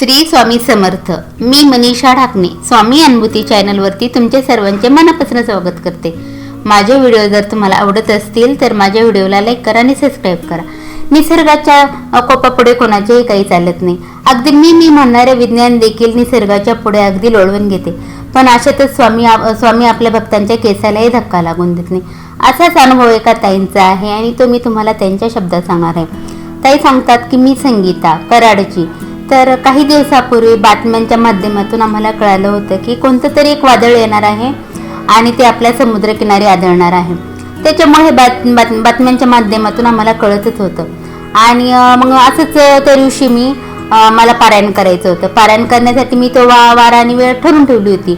श्री स्वामी समर्थ. मी मनीषा ढाकणे. स्वामी अनुभूती चॅनलवरती तुमचे सर्वांचे मनापासून स्वागत करते. माझे व्हिडिओ जर तुम्हाला आवडत असतील तर माझ्या व्हिडिओला लाईक करा आणि सबस्क्राईब करा. निसर्गाच्या कोपापुढे कोणाचेही काही चालत नाही. अगदी मी मी म्हणणारे विज्ञान देखील निसर्गाच्या पुढे अगदी लोळवून घेते. पण अशातच स्वामी आप- स्वामी आपल्या भक्तांच्या केसालाही धक्का लागून देत नाही. असाच अनुभव एका ताईंचा आहे आणि तो मी तुम्हाला त्यांच्या शब्दात सांगणार आहे. ताई सांगतात की मी संगीता कराडची. तर काही दिवसापूर्वी बातम्यांच्या माध्यमातून आम्हाला कळालं होतं की कोणतं तरी एक वादळ येणार आहे आणि ते आपल्या समुद्रकिनारी आदळणार आहे. त्याच्यामुळे हे बात बात बातम्यांच्या माध्यमातून आम्हाला कळतच होतं. आणि मग असंच त्या दिवशी मी मला पारायण करायचं होतं. पारायण करण्यासाठी मी तो वा वारा आणि वेळ ठरवून ठेवली होती.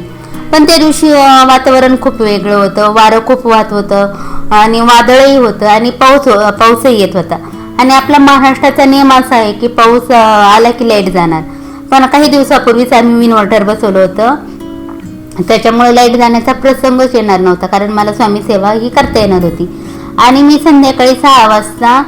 पण त्या दिवशी वातावरण खूप वेगळं होतं. वारं खूप वाहत होतं. आणि वादळही होतं आणि पाऊस पाऊसही येत होता. आणि आपला महाराष्ट्राचा नियम असा आहे की पाऊस आला की लाइट जाणार. पण काही दिवसापूर्वीच आम्ही इन्व्हर्टर बसवलं होतं. त्याच्यामुळे लाइट जाण्याचा प्रसंगच येणार नव्हता कारण मला स्वामी सेवा ही करता येणार होती. आणि मी संध्याकाळी सहा वाजता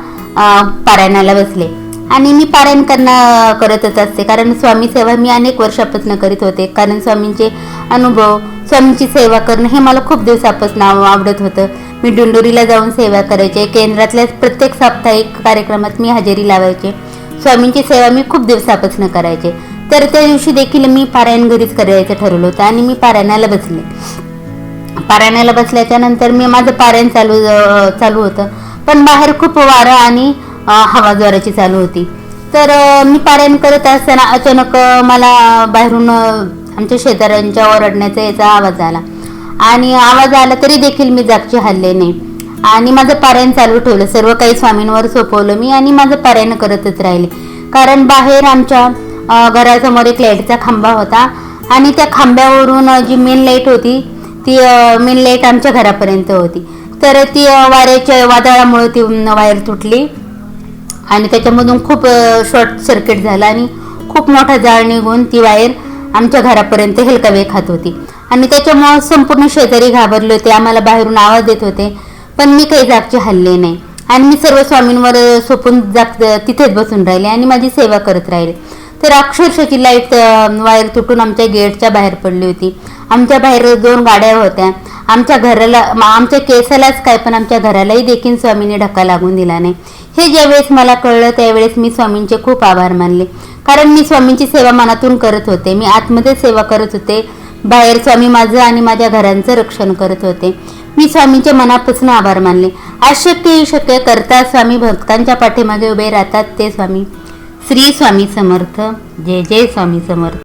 पारायणाला बसले. आणि मी पारायण करणं करतच असते कारण स्वामी सेवा मी अनेक वर्षापासून करीत होते. कारण स्वामींचे अनुभव स्वामींची सेवा करणं हे मला खूप दिवसापासून आवडत होतं. मी डुंडुरीला जाऊन सेवा करायचे. केंद्रातल्या प्रत्येक साप्ताहिक कार्यक्रमात मी हजेरी लावायचे. स्वामींची सेवा मी खूप दिवसापासून करायचे. तर त्या दिवशी देखील मी पारायण घरीच करायचं ठरवलं होतं आणि मी पारायणाला बसले. पारायणाला बसल्याच्या नंतर मी माझं पारायण चालू चालू होतं. पण बाहेर खूप वारं आणि हवा जोराची चालू होती. तर मी पारायण करत असताना अचानक मला बाहेरून आमच्या शेजाऱ्यांच्या ओरडण्याचा याचा आवाज आला. आणि आवाज आला तरी देखील मी जागची हल्ले नाही. आणि माझं पारायण चालू ठेवलं. सर्व काही स्वामींवर सोपवलं मी आणि माझं पारायण करतच राहिले. कारण बाहेर आमच्या घरासमोर एक लाईटचा खांबा होता आणि त्या खांब्यावरून जी मेन लाइट होती ती मेन लाइट आमच्या घरापर्यंत होती. तर ती वाऱ्याच्या वादळामुळे ती वायर तुटली आणि त्याच्यामधून खूप शॉर्ट सर्किट झालं आणि खूप मोठा जाळ निघून ती वायर आमच्या घरापर्यंत हेलकावे खात होती. आणि त्याच्यामुळं संपूर्ण शेजारी घाबरले होते. आम्हाला बाहेरून आवाज देत होते. पण मी काही जागचे हल्ले नाही. आणि मी सर्व स्वामींवर सोपून जाग तिथेच बसून राहिले आणि माझी सेवा करत राहिले. तर अक्षरशःची लाइट वायर तुटून आमच्या गेटच्या बाहेर पडली होती. आमच्या बाहेर दोन गाड्या होत्या. आमच्या घराला आमच्या केसालाच काय पण आमच्या घरालाही देखील स्वामींनी धक्का लागून दिला नाही. हे ज्यावेळेस मला कळलं त्यावेळेस मी स्वामींचे खूप आभार मानले. कारण मी स्वामींची सेवा मनातून करत होते. मी आतमध्ये सेवा करत होते. बाहेर स्वामी माझं आणि माझ्या घरांचं रक्षण करत होते. मी स्वामींचे मनापासून आभार मानले. अशक्य शक्य करता स्वामी भक्तांच्या पाठीमागे उभे राहतात ते स्वामी. श्री स्वामी समर्थ. जय जय स्वामी समर्थ.